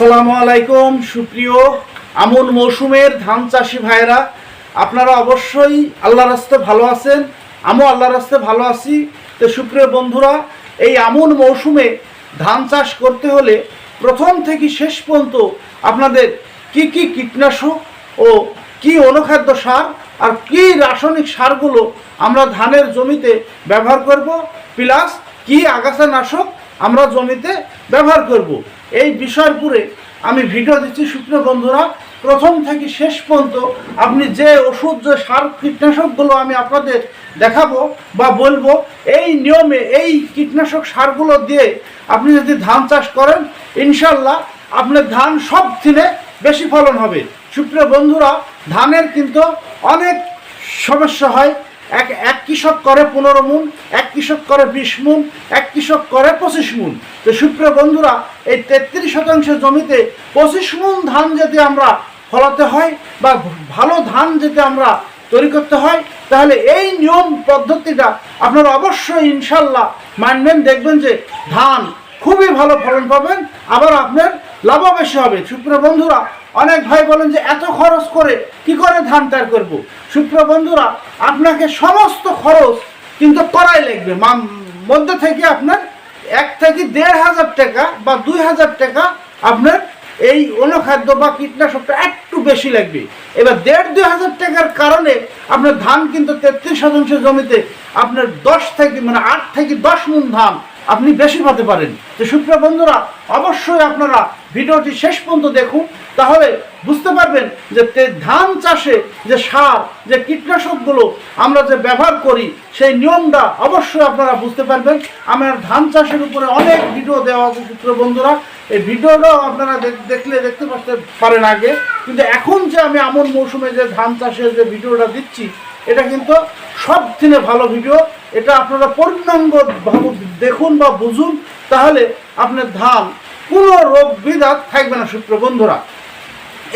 আসসালামু আলাইকুম, সুপ্রিয় আমন মৌসুমের ধান চাষি ভাইরা আপনারা অবশ্যই আল্লাহ রাস্তে ভালো আছেন, আমিও আল্লাহ রাস্তে ভালো আছি। তো সুপ্রিয় বন্ধুরা, এই আমন মৌসুমে ধান চাষ করতে হলে প্রথম থেকে শেষ পর্যন্ত আপনাদের কি কি কীটনাশক ও কি অনুখাদ্য সার আর কি রাসায়নিক সারগুলো আমরা ধানের জমিতে ব্যবহার করব, প্লাস কি আগাছা নাশক আমরা জমিতে ব্যবহার করব। এই বিষয়ের উপরে আমি ভিডিও দিচ্ছি। শুকনো বন্ধুরা, প্রথম থেকে শেষ পর্যন্ত আপনি যে ওষুধ, যে সার, কীটনাশকগুলো আমি আপনাদের দেখাবো বা বলব, এই নিয়মে এই কীটনাশক সারগুলো দিয়ে আপনি যদি ধান চাষ করেন ইনশাল্লাহ আপনার ধান সব দিনে বেশি ফলন হবে। সুপ্রিয় বন্ধুরা, ধানের কিন্তু অনেক সমস্যা হয়। এক এক কৃষক করে পনেরো মুন এক কৃষক করে বিশ মুন এক কৃষক করে পঁচিশ মুন তো সুপ্রিয় বন্ধুরা, এই তেত্রিশ শতাংশ জমিতে পঁচিশ মুন ধান যদি আমরা ফলাতে হয় বা ভালো ধান যদি আমরা তৈরি করতে হয়, তাহলে এই নিয়ম পদ্ধতিটা আপনারা অবশ্যই ইনশাল্লাহ মানবেন, দেখবেন যে ধান খুবই ভালো ফলন পাবেন, আবার আপনার লাভও বেশি হবে। সুপ্রিয় বন্ধুরা অনেক ভাই বলেন যে এত খরচ করে কি করে ধান তার করব? সুপ্রিয় বন্ধুরা, আপনাকে সমস্ত খরচ কিন্তু করাই লাগবে। মধ্যে থেকে আপনার এক থেকে দেড় হাজার টাকা বা দুই হাজার টাকা আপনার এই অনুখাদ্য বা কীটনাশকটা একটু বেশি লাগবে। এবার দেড় দুই হাজার টাকার কারণে আপনার ধান কিন্তু তেত্রিশ শতাংশ জমিতে আপনার দশ থেকে মানে আট থেকে দশ মন ধান আপনি বেশি পাতে পারেন। তো সুপ্রিয় বন্ধুরা, অবশ্যই আপনারা ভিডিওটি শেষ পর্যন্ত দেখুন, তাহলে বুঝতে পারবেন যে ধান চাষে যে সার, যে কীটনাশকগুলো আমরা যে ব্যবহার করি, সেই নিয়মটা অবশ্যই আপনারা বুঝতে পারবেন। আমার ধান চাষের উপরে অনেক ভিডিও দেওয়া আছে সুপ্রিয় বন্ধুরা। এই ভিডিওটাও আপনারা দেখ- দেখলে দেখতে পারতে পারেন আগে। কিন্তু এখন যে আমি আমন মৌসুমে যে ধান চাষের যে ভিডিওটা দিচ্ছি, এটা কিন্তু সব দিনে ভালো ভিডিও। এটা আপনারা পূর্ণাঙ্গ দেখুন বা বুঝুন, তাহলে আপনার ধান কোনো রোগ বিধাত থাকবে না সূত্র বন্ধুরা।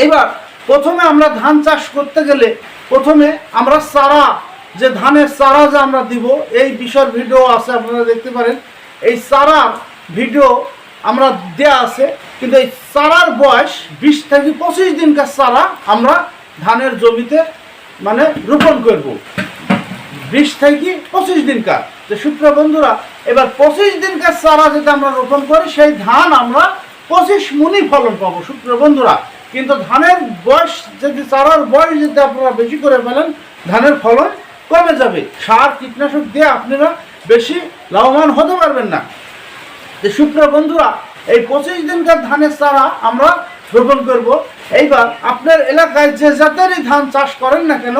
এবার প্রথমে আমরা ধান চাষ করতে গেলে প্রথমে আমরা চারা, যে ধানের চারা যে আমরা দিব, এই বিষয়ের ভিডিও আছে, আপনারা দেখতে পারেন। এই চারার ভিডিও আমরা দেয়া আছে, কিন্তু এই চারার বয়স বিশ থেকে পঁচিশ দিনকার চারা আমরা ধানের জমিতে মানে রোপণ করব। বিশ থেকে পঁচিশ দিনকার যে সূত্র বন্ধুরা, এবার পঁচিশ দিনকার চারা যদি আমরা রোপণ করি, সেই ধান আমরা পঁচিশ মুনি ফলন পাবো সূত্র বন্ধুরা। কিন্তু ধানের বয়স যদি চারার বয়স যদি আপনারা বেশি করে ফেলেন, ধানের ফলন কমে যাবে। সার, কীটনাশক দিয়ে আপনারা বেশি লাভবান হতে পারবেন না। যে শুক্র বন্ধুরা, এই পঁচিশ দিনকার ধানের চারা আমরা রোপণ করব। এইবার আপনার এলাকায় যে জাতেরই ধান চাষ করেন না কেন,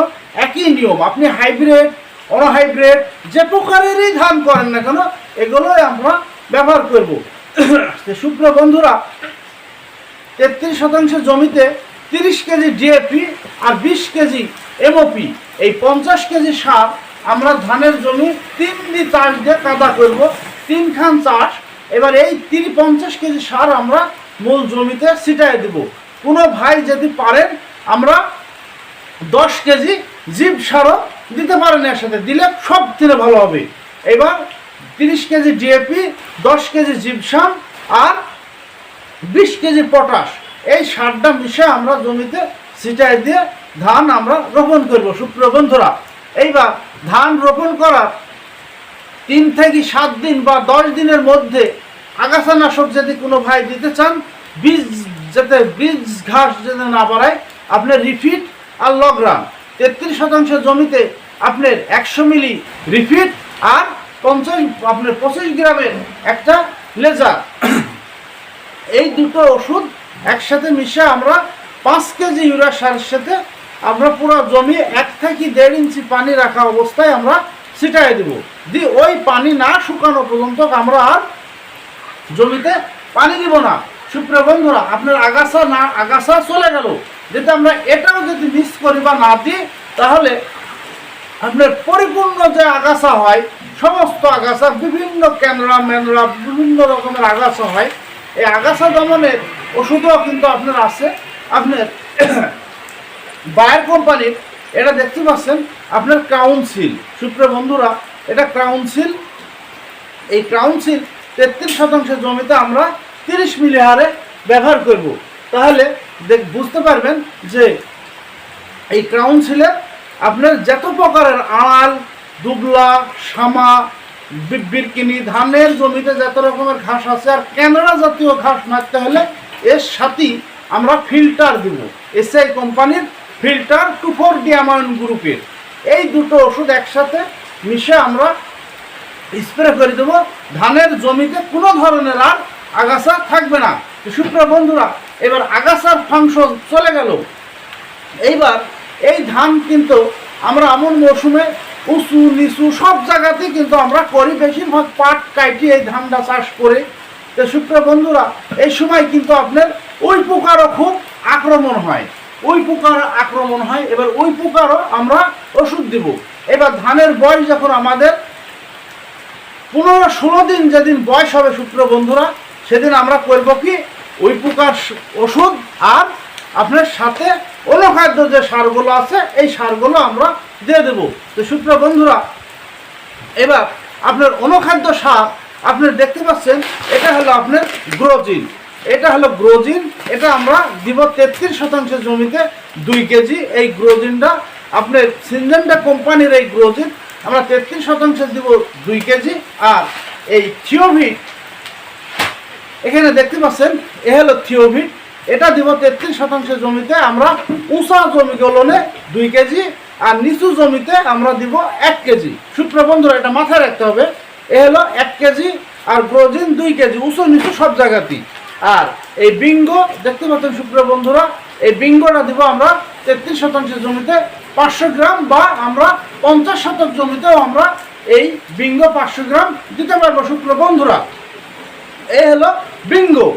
একই নিয়ম। আপনি হাইব্রিড অনহাইব্রিড যে প্রকারেরই ধান করেন না কেন, এগুলোই আমরা ব্যবহার করব। যে শুক্র বন্ধুরা, তেত্রিশ শতাংশ জমিতে তিরিশ কেজি ডিএপি আর বিশ কেজি এমওপি এই পঞ্চাশ কেজি সার আমরা ধানের জমি তিন দি চাষ দিয়ে কাদা করব, তিনখান চাষ। এবার এই তিন পঞ্চাশ কেজি সার আমরা মূল জমিতে ছিটাই দেব। কোনো ভাই যদি পারেন, আমরা দশ কেজি জীব সারও দিতে পারেন এর সাথে দিলে সব থেকে ভালো হবে। এবার তিরিশ কেজি ডিএপি দশ কেজি জিপসাম আর বিশ কেজি পটাশ। এই সারটা মিশে আমরা জমিতে ছিটাই দিয়ে ধান আমরা রোপণ করব। সুপ্রিয় বন্ধুরা, এইবার ধান রোপণ করার তিন থেকে সাত দিন বা দশ দিনের মধ্যে আগাছানাশক যদি কোনো ভাই দিতে চান, বীজ যাতে বীজ ঘাস যাতে না বাড়ায় আপনার রিফিট আর লগরান তেত্রিশ শতাংশ জমিতে আপনার একশো মিলি রিফিট আর পঞ্চাশ, আপনার পঁচিশ গ্রামের একটা লেজার। এই দুটো ওষুধ একসাথে মিশে আমরা পাঁচ কেজি ইউরিয়া সারের সাথে আমরা পুরো জমি এক থেকে দেড় ইঞ্চি পানি রাখা অবস্থায় আমরা ছিটাই দেব। দিয়ে ওই পানি না শুকানো পর্যন্ত আমরা আর জমিতে পানি দিব না। সুপ্রিয় বন্ধুরা, আপনার আগাছা না আগাছা চলে গেল। যদি আমরা এটাও যদি মিস করি বা না দিই, তাহলে আপনার পরিপূর্ণ যে আগাছা হয়, সমস্ত আগাছা, বিভিন্ন ক্যানরা, ম্যানরা, বিভিন্ন রকমের আগাছা হয়, এই আগাছা দমনের ওষুধও কিন্তু আপনার আছে। আপনার বায়ার কোম্পানির, এটা দেখতে পাচ্ছেন, আপনার কাউন্সিল সুপ্রিয় বন্ধুরা, এটা কাউন্সিল এই কাউন্সিল তেত্রিশ শতাংশ জমিতে আমরা তিরিশ মিলি হারে ব্যবহার করব। তাহলে দেখ, বুঝতে পারবেন যে এই ক্রাউন সিলে আপনার যত প্রকারের আড়াল, দুবলা বি- বিরকিনি, ধানের জমিতে যত রকমের ঘাস আছে আর ক্যানাডা জাতীয় ঘাস মারতে হলে এর সাথেই আমরা ফিল্টার দিব। এসআই কোম্পানির ফিল্টার টু ফোর ডিয়ামাইন গ্রুপের। এই দুটো ওষুধ একসাথে মিশে আমরা স্প্রে করে দেবো। ধানের জমিতে কোনো ধরনের আর আগাছা থাকবে না। সুপ্রিয় বন্ধুরা এবার আগাছার ফাংশন চলে গেল। এইবার এই ধান কিন্তু আমরা এমন মৌসুমে উঁচু, নিচু সব জায়গাতেই কিন্তু আমরা করি। বেশিরভাগ পাট কাটি এই ধানটা চাষ করে। তো সুপ্রিয় বন্ধুরা, এই সময় কিন্তু আপনার ওই পোকারও খুব আক্রমণ হয়। ওই পোকার আক্রমণ হয়। এবার ওই পোকারও আমরা ওষুধ দিব। এবার ধানের বয়স যখন আমাদের পনেরো, ষোলো দিন যেদিন বয়স হবে শুক্র বন্ধুরা, সেদিন আমরা করব কি? ওই পোকার স- ওষুধ আর আপনার সাথে অনুখাদ্য যে সারগুলো আছে, এই সারগুলো আমরা দিয়ে দেব। তো শুক্র বন্ধুরা, এবার আপনার অনুখাদ্য সার, আপনি দেখতে পাচ্ছেন, এটা হলো আপনার গ্রোজিন। এটা হলো গ্রোজিন, এটা আমরা দিব তেত্রিশ শতাংশ জমিতে দুই কেজি। এই গ্রোজিনটা আপনার সিনজেন্টা কোম্পানির এই গ্রোজিন, আমরা তেত্রিশ শতাংশ দিব দুই কেজি। আর এই থিওভিট এখানে দেখতে পাচ্ছেন, এ হলো থিওভিট এটা দিব তেত্রিশ শতাংশ জমিতে আমরা উঁচা জমিগুলোনে দুই কেজি, আর নিচু জমিতে আমরা দিব এক কেজি। সূত্র বন্ধুরা, এটা মাথায় রাখতে হবে। এ হলো এক কেজি, আর গ্রোজিন দুই কেজি উঁচু নিচু সব জায়গাতেই। আর এই বিঙ্গো, দেখতে পাচ্ছেন শুক্র বন্ধুরা, এই বিঙ্গোটা দিব আমরা তেত্রিশ শতাংশ জমিতে পাঁচশো গ্রাম বা আমরা পঞ্চাশ শতক জমিতেও আমরা এই বিঙ্গো পাঁচশো গ্রাম দিতে পারব শুক্র বন্ধুরা। এই হলো বিঙ্গো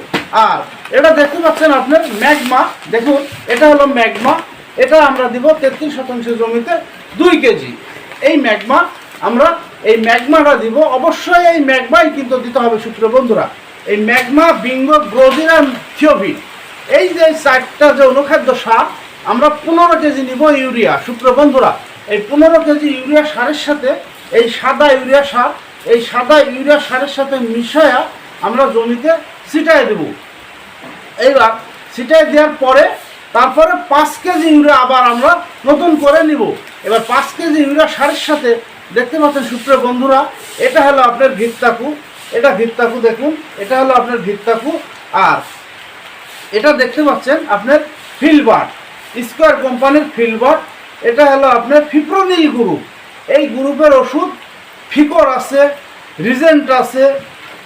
আর এটা দেখতে পাচ্ছেন আপনার ম্যাগমা। দেখুন, এটা হলো ম্যাগমা। এটা আমরা দিব তেত্রিশ শতাংশ জমিতে দুই কেজি। এই ম্যাগমা, আমরা এই ম্যাগমাটা দিব। অবশ্যই এই ম্যাগমাই কিন্তু দিতে হবে সূত্র বন্ধুরা। এই ম্যাগমা, বিঙ্গো আর থিওভিট এই যে চারটা যে অনুখাদ্য সার, আমরা পনেরো কেজি নিব ইউরিয়া। সূত্র বন্ধুরা, এই পনেরো কেজি ইউরিয়া সারের সাথে, এই সাদা ইউরিয়া সার, এই সাদা ইউরিয়া সারের সাথে মিশায়া আমরা জমিতে ছিটাই দেব। এইবার ছিটাই দেওয়ার পরে তারপরে পাঁচ কেজি ইউরিয়া আবার আমরা নতুন করে নিব। এবার পাঁচ কেজি ইউরিয়া সারের সাথে দেখতে পাচ্ছেন সূত্র বন্ধুরা, এটা হলো আপনার ভিত্তাকু এটা ভিত্তাকু দেখুন, এটা হলো আপনার ভিত্তাকু আর এটা দেখতে পাচ্ছেন আপনার ফিলবার্ট স্কোয়ার কোম্পানির ফিলবার্ট এটা হলো আপনার ফিপ্রোনিল গ্রুপ। এই গ্রুপের ওষুধ ফিকর আছে, রিজেন্ট আছে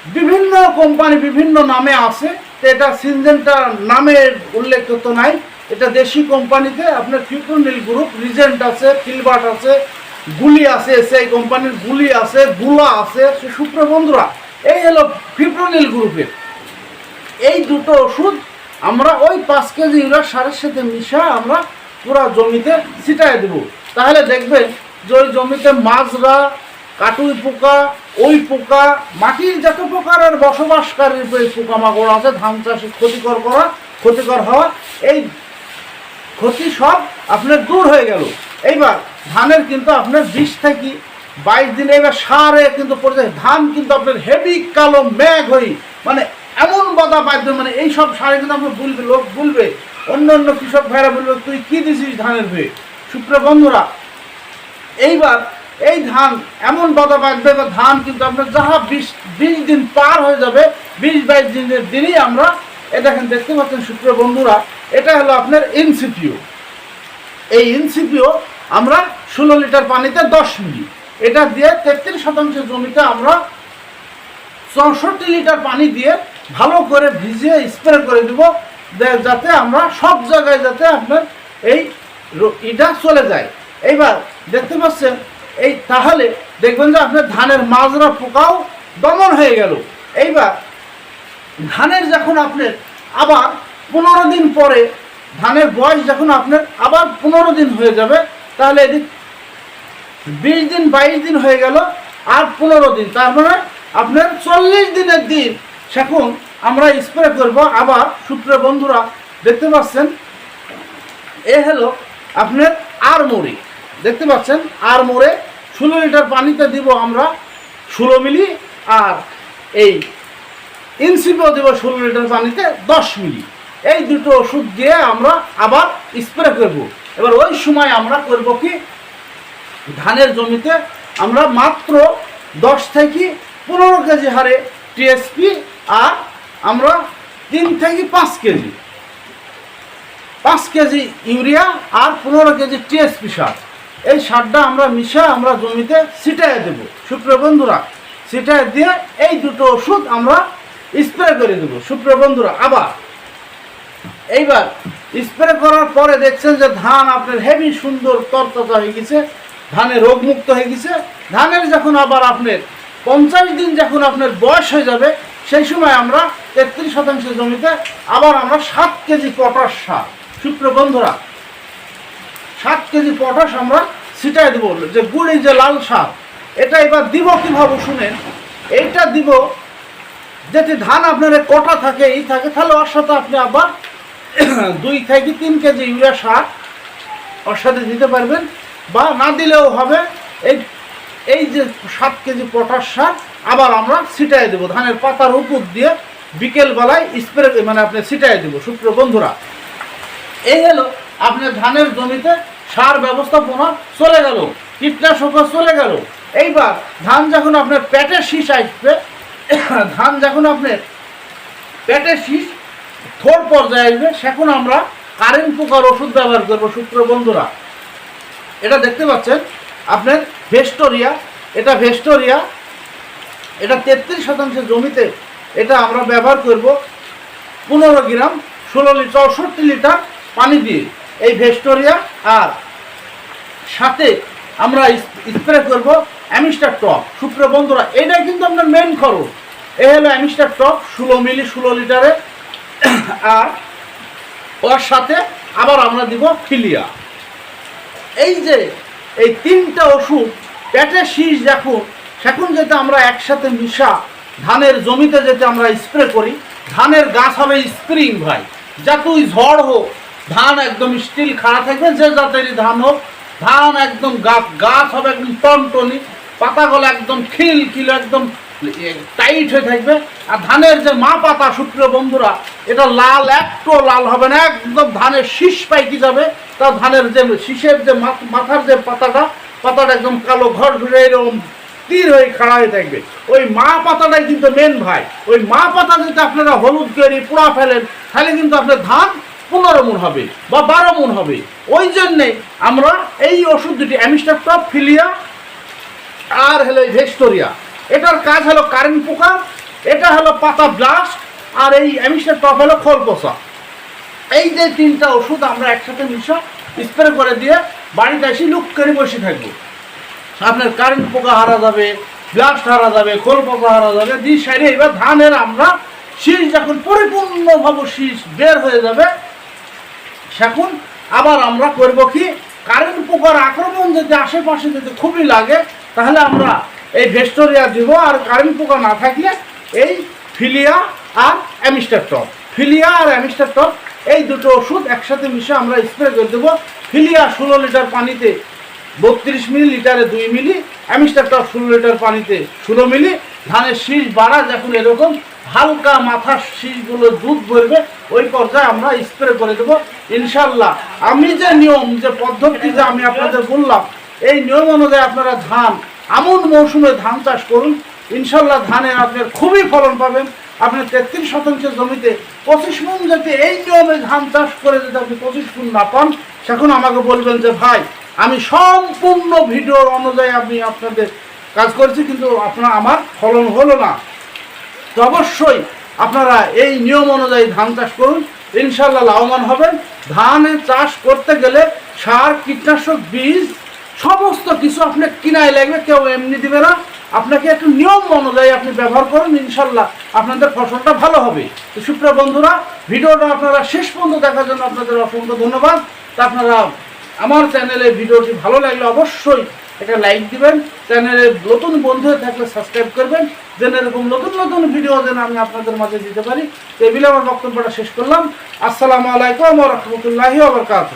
বিভিন্ন কোম্পানি বিভিন্ন নামে আছে। তো এটা সিনজেন্টা নামের উল্লেখ তো নাই। এটা দেশি কোম্পানিতে আপনার ফিপ্রোনিল গ্রুপ রিজেন্ট আছে, ফিলবার্ট আছে, গুলি আছে সেই কোম্পানির গুলি আছে গুলা আছে, সে সূত্র বন্ধুরা, এই হলো ফিপ্রোনিল গ্রুপের এই দুটো ওষুধ আমরা ওই পাঁচ কেজি ইউরিয়া সারের সাথে মিশা আমরা পুরা জমিতে ছিটাই দেব। তাহলে দেখবেন যে ওই জমিতে মাজরা কাটুই পোকা, ওই পোকা, মাটির যত প্রকারের বসবাসকারী যে পোকামাকড় আছে, ধান চাষে ক্ষতিকর করা, ক্ষতিকর হওয়া, এই ক্ষতি সব আপনার দূর হয়ে গেল। এইবার ধানের কিন্তু আপনার বিশ থেকে বাইশ দিনে এবার সারে কিন্তু পড়ে ধান কিন্তু আপনার হেভি কালো ম্যাগ হই মানে এমন বাধা বাধ্য মানে এই সব সারে কিন্তু আপনার বলবে, লোক বলবে। অন্য অন্য কৃষক ভাইরা বলবে, তুই কি দিছিস ধানের হয়ে শুক্র বন্ধুরা, এইবার এই ধান, এমন বাধা বাঁধবে বা ধান কিন্তু আপনার যাহা বিশ বিশ দিন পার হয়ে যাবে, বিশ বাইশ দিনের দিনই আমরা, এ দেখেন, দেখতে পাচ্ছেন শুক্র বন্ধুরা, এটা হলো আপনার ইনসিপিও। এই ইনসিপিও আমরা ষোলো লিটার পানিতে দশ মিলি এটা দিয়ে তেত্রিশ শতাংশ জমিতে আমরা চৌষট্টি লিটার পানি দিয়ে ভালো করে ভিজিয়ে স্প্রে করে দেবো যাতে আমরা সব জায়গায় যাতে আপনার এই ইটা চলে যায়। এইবার দেখতে পাচ্ছেন এই তাহলে দেখবেন যে আপনার ধানের মাজরা পোকাও দমন হয়ে গেল। এইবার ধানের যখন আপনার আবার পনেরো দিন পরে ধানের বয়স যখন আপনার আবার পনেরো দিন হয়ে যাবে, তাহলে এদিক বিশ দিন, বাইশ দিন হয়ে গেল আর পনেরো দিন। তার মানে আপনার চল্লিশ দিনের দিন। সেখন আমরা স্প্রে করব। আবার সূত্র বন্ধুরা দেখতে পাচ্ছেন, এ হলো আপনার আর মোড়ে দেখতে পাচ্ছেন, আর মোড়ে ষোলো লিটার পানিতে দিব আমরা ষোলো মিলি, আর এই ইনসিপেও দেবো ষোলো লিটার পানিতে দশ মিলি। এই দুটো ওষুধ দিয়ে আমরা আবার স্প্রে করব। এবার ওই সময় আমরা করব কি, ধানের জমিতে আমরা মাত্র দশ থেকে পনেরো কেজি হারে টিএসপি আর আমরা তিন থেকে পাঁচ কেজি। পাঁচ কেজি ইউরিয়া আর পনেরো কেজি টিএসপি সার। এই সারটা আমরা মিশা আমরা জমিতে ছিটায় দেব। সুপ্রিয় বন্ধুরা, ছিটায় দিয়ে এই দুটো ওষুধ আমরা স্প্রে করে দেবো। সুপ্রিয় বন্ধুরা, আবার এইবার স্প্রে করার পরে দেখছেন যে ধান আপনার হেভি সুন্দর তরতাজা হয়ে গেছে, ধানে রোগমুক্ত হয়ে গেছে। ধানের যখন আবার আপনার পঞ্চাশ দিন যখন আপনার বয়স হয়ে যাবে, সেই সময় আমরা তেত্রিশ শতাংশ জমিতে আবার আমরা সাত কেজি পটাশ সার। সূত্র বন্ধুরা সাত কেজি পটাশ আমরা ছিটাই দেবো, যে গুড়ি যে লাল সার, এটা এবার দিব কীভাবে শুনেন? এইটা দিব, যেটি ধান আপনার কটা থাকে, এই থাকে, তাহলে ওর সাথে আপনি আবার দুই থেকে তিন কেজি ইউরিয়া সার ওর সাথে দিতে পারবেন, বা না দিলেও হবে, এই এই যে সাত কেজি পটাশ সার আবার আমরা ছিটাই দেবো, ধানের পাতার উপর দিয়ে বিকেলবেলায় স্প্রে মানে আপনি ছিটাই দেবো শুক্র বন্ধুরা। এই হলো আপনার ধানের জমিতে সার ব্যবস্থাপনা চলে গেল, কীটনাশক চলে গেল। এইবার ধান যখন আপনার পেটে শীষ আসবে, ধান যখন আপনার পেটের শীষ থোর পর্যায়ে আসবে, সেখন আমরা কারেন্ট পোকার ওষুধ ব্যবহার করব শুক্র বন্ধুরা। এটা দেখতে পাচ্ছেন, আপনার ভেস্টোরিয়া, এটা ভেস্টোরিয়া, এটা তেত্রিশ শতাংশ জমিতে এটা আমরা ব্যবহার করব, পনেরো গ্রাম, ষোলো লিটার চৌষট্টি লিটার পানি দিয়ে। এই ভেস্টোরিয়া আর সাথে আমরা স্প্রে করব অ্যামিস্টার টপ শুক্র বন্ধুরা এটাই কিন্তু আপনার মেন খরচ। এ হলো অ্যামিস্টার টপ ষোলো মিলি, ষোলো লিটারে। আর ওর সাথে আবার আমরা দিব ফিলিয়া। এই যে, এই তিনটা ওষুধ পেটের শীষ যখন সেখন যেতে আমরা একসাথে মিশা, ধানের জমিতে যেতে আমরা স্প্রে করি, ধানের গাছ হবে স্প্রিং ভাই। যা তুই ঝড় হোক ধান একদম স্টিল খাড়া থাকবে যে জাতেরই ধান হোক, ধান একদম গাছ গাছ হবে একদম টনটনি, পাতাগুলো একদম খিল খিল, একদম টাইট হয়ে থাকবে। আর ধানের যে মা পাতা সূত্র বন্ধুরা, এটা লাল একটু লাল হবে না, একদম ধানের শীষ পাইকি যাবে। তা ধানের যে শীষের যে মাথ- মাথার যে পাতাটা পাতাটা একদম কালো ঘর ঘুরে এরকম তীর হয়ে খাড়া হয়ে থাকবে। ওই মা পাতাটাই কিন্তু মেন ভাই। ওই মা পাতা যদি আপনারা হলুদ করে পোড়া ফেলেন, তাহলে কিন্তু আপনার ধান পনেরো মন হবে বা বারো মন হবে। ওই জন্যে আমরা এই ওষুধ দুটি অ্যামিস্টার টপ ফিলিয়া, আর হলো এই ভেস্টোরিয়া এটার কাজ হলো কারেন্ট পোকা, এটা হলো পাতা ব্লাস্ট, আর এই অ্যামিস্টার টপ হলো খোল পচা এই যে তিনটা ওষুধ আমরা একসাথে মিশা, স্প্রে করে দিয়ে বাড়িতে এসে লুক করে বসে থাকব। আপনার কারেন্ট পোকা হারা যাবে, ব্লাস্ট হারা যাবে, খোল পোকা হারা যাবে দুই সাইডে এবার ধানের আমরা শীষ যখন পরিপূর্ণভাবে শীষ বের হয়ে যাবে সেখন আবার আমরা করব কি? কারেন্ট পোকার আক্রমণ যদি আশেপাশে যদি খুবই লাগে, তাহলে আমরা এই ভেস্টোরিয়া দিব, আর কারেন্ট পোকা না থাকলে এই ফিলিয়া আর অ্যামিস্টার টপ। ফিলিয়া আর অ্যামিস্টার টপ, এই দুটো ওষুধ একসাথে মিশে আমরা স্প্রে করে দেবো। ফিলিয়া ষোলো লিটার পানিতে বত্রিশ মিলি, লিটারে দুই মিলি, অ্যামিস্টার টপ ষোলো লিটার পানিতে ষোলো মিলি, ধানের শীষ বাড়া যখন এরকম হালকা মাথার শীষগুলো দুধ ভরবে, ওই পর্যায়ে আমরা স্প্রে করে দেবো। ইনশাল্লাহ, আমি যে নিয়ম, যে পদ্ধতি যে আমি আপনাদের বললাম, এই নিয়ম অনুযায়ী আপনারা ধান আমন মৌসুমে ধান চাষ করুন। ইনশাল্লাহ ধানের আপনার খুবই ফলন পাবেন। আপনি তেত্রিশ শতাংশ জমিতে পঁচিশ মন যাতে এই নিয়মে ধান চাষ করে যদি আপনি পঁচিশ মন না পান সেখন আমাকে বলবেন যে, ভাই, আমি সম্পূর্ণ ভিডিওর অনুযায়ী আমি আপনাদের কাজ করেছি, কিন্তু আপনার, আমার ফলন হলো না। তো অবশ্যই আপনারা এই নিয়ম অনুযায়ী ধান চাষ করুন। ইনশাল্লাহ লাভবান হবেন। ধানে চাষ করতে গেলে সার, কীটনাশক, বীজ, সমস্ত কিছু আপনি কিনাই লাগবে, কেউ এমনি দিবে না। আপনাকে একটু নিয়ম অনুযায়ী আপনি ব্যবহার করুন ইনশাল্লাহ আপনাদের ফসলটা ভালো হবে। তো সুপ্রিয় বন্ধুরা, ভিডিওটা আপনারা শেষ পর্যন্ত দেখার জন্য আপনাদের অসংখ্য ধন্যবাদ। তা আপনারা আমার চ্যানেলে ভিডিওটি ভালো লাগলে অবশ্যই একটা লাইক দিবেন চ্যানেলে নতুন বন্ধু থাকলে সাবস্ক্রাইব করবেন, যেন এরকম নতুন নতুন ভিডিও যেন আমি আপনাদের মাঝে দিতে পারি। তো এগুলো আমার বক্তব্যটা শেষ করলাম। আসসালামু আলাইকুম রহমতুল্লাহি আবরকাত